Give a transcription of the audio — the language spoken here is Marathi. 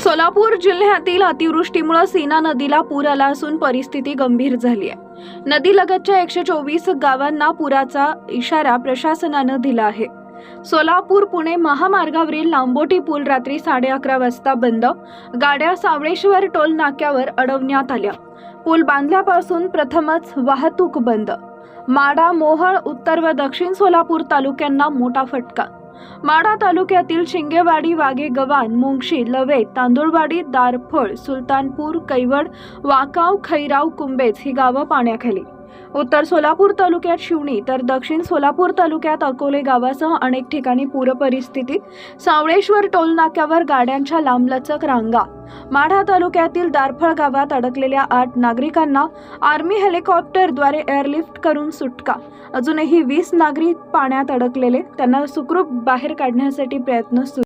सोलापूर जिल्ह्यातील अतिवृष्टीमुळे सीना नदीला पूर आला असून परिस्थिती गंभीर झाली आहे. नदीलगतच्या एकशे चोवीस गावांना पुराचा इशारा प्रशासनानं दिला आहे. सोलापूर पुणे महामार्गावरील लांबोटी पूल रात्री साडे अकरा वाजता बंद. गाड्या सावळेश्वर टोल नाक्यावर अडवण्यात आल्या. पूल बांधल्यापासून प्रथमच वाहतूक बंद. माडा मोहळ उत्तर व दक्षिण सोलापूर तालुक्यांना मोठा फटका माढा तालुक्यातील शिंगेवाडी वागे गव्हाण मुंगशी लवे तांदुळवाडी दारफळ सुलतानपूर कैवड वाकाव खैराव कुंबेज ही गावं पाण्याखाली. उत्तर सोलापूर तालुक्यात शिवणी तर दक्षिण सोलापूर तालुक्यात अकोले गावासह अनेक ठिकाणी पूरपरिस्थिती सावळेश्वर टोलनाक्यावर गाड्यांच्या लांबलचक रांगा. माढा तालुक्यातील दारफळ गावात अडकलेल्या आठ नागरिकांना आर्मी हेलिकॉप्टरद्वारे एअरलिफ्ट करून सुटका. अजूनही वीस नागरिक पाण्यात अडकलेले त्यांना सुखरूप बाहेर काढण्यासाठी प्रयत्न सुरू